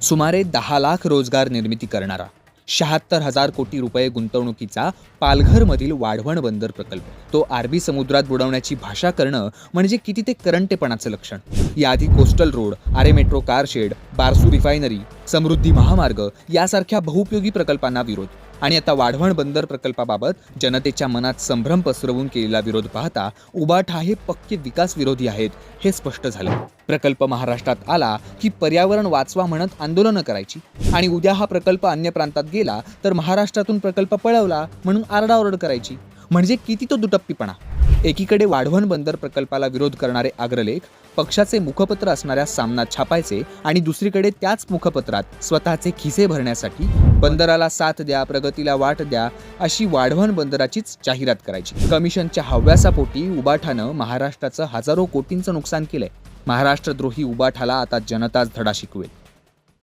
सुमारे दहा लाख रोजगार निर्मिती करणारा शहात्तर हजार कोटी रुपये गुंतवणुकीचा पालघरमधील वाढवण बंदर प्रकल्प. तो आरबी समुद्रात बुडवण्याची भाषा करणं म्हणजे किती ते करंटेपणाचं लक्षण. याआधी coastal road Aarey metro car shed Barsu refinery Samruddhi Mahamarg यासारख्या बहुपयोगी प्रकल्पांना विरोध. आणि आता वाढवण बंदर प्रकल्पाबाबत जनतेच्या मनात संभ्रम पसरवून केलेला विरोध पाहता उबाठा हे पक्के विकास विरोधी आहेत हे स्पष्ट झालं. प्रकल्प महाराष्ट्रात आला की पर्यावरण वाचवा म्हणत आंदोलनं करायची. आणि उद्या हा प्रकल्प अन्य प्रांतात गेला तर महाराष्ट्रातून प्रकल्प पळवला म्हणून आरडाओरड करायची. म्हणजे किती तो दुटप्पीपणा. एकीकडे वाढवण बंदर प्रकल्पाला विरोध करणारे अग्रलेख पक्षाचे मुखपत्र असणाऱ्या सामनात छापायचे आणि दुसरीकडे त्याच मुखपत्रात स्वतःचे खिसे भरण्यासाठी बंदराला साथ द्या प्रगतीला वाट द्या अशी वाढवण बंदराचीच जाहिरात करायची. कमिशनच्या हव्यासापोटी उबाठानं महाराष्ट्राचं हजारो कोटींचं नुकसान केलंय. महाराष्ट्रद्रोही उबाठाला आता जनताच धडा शिकवेल.